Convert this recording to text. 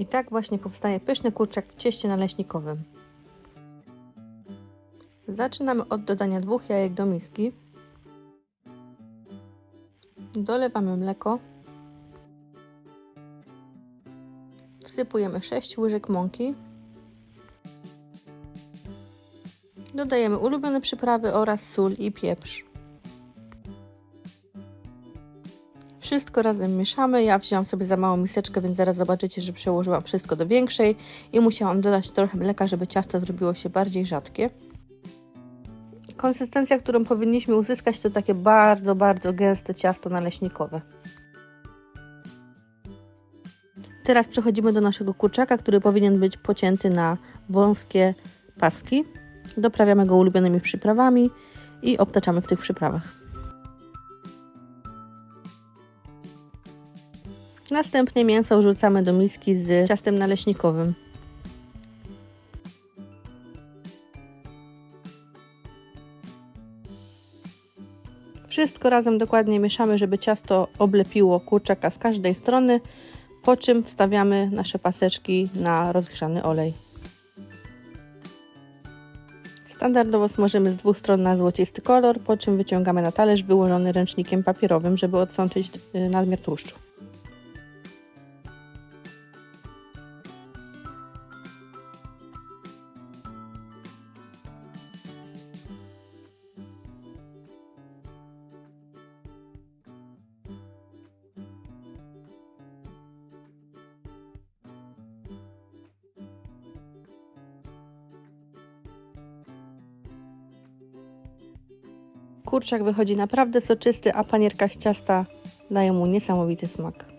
I tak właśnie powstaje pyszny kurczak w cieście naleśnikowym. Zaczynamy od dodania dwóch jajek do miski. Dolewamy mleko. Wsypujemy 6 łyżek mąki. Dodajemy ulubione przyprawy oraz sól i pieprz. Wszystko razem mieszamy. Ja wzięłam sobie za małą miseczkę, więc zaraz zobaczycie, że przełożyłam wszystko do większej i musiałam dodać trochę mleka, żeby ciasto zrobiło się bardziej rzadkie. Konsystencja, którą powinniśmy uzyskać, to takie bardzo, bardzo gęste ciasto naleśnikowe. Teraz przechodzimy do naszego kurczaka, który powinien być pocięty na wąskie paski. Doprawiamy go ulubionymi przyprawami i obtaczamy w tych przyprawach. Następnie mięso wrzucamy do miski z ciastem naleśnikowym. Wszystko razem dokładnie mieszamy, żeby ciasto oblepiło kurczaka z każdej strony, po czym wstawiamy nasze paseczki na rozgrzany olej. Standardowo smażymy z dwóch stron na złocisty kolor, po czym wyciągamy na talerz wyłożony ręcznikiem papierowym, żeby odsączyć y, nadmiar tłuszczu. Kurczak wychodzi naprawdę soczysty, a panierka z ciasta daje mu niesamowity smak.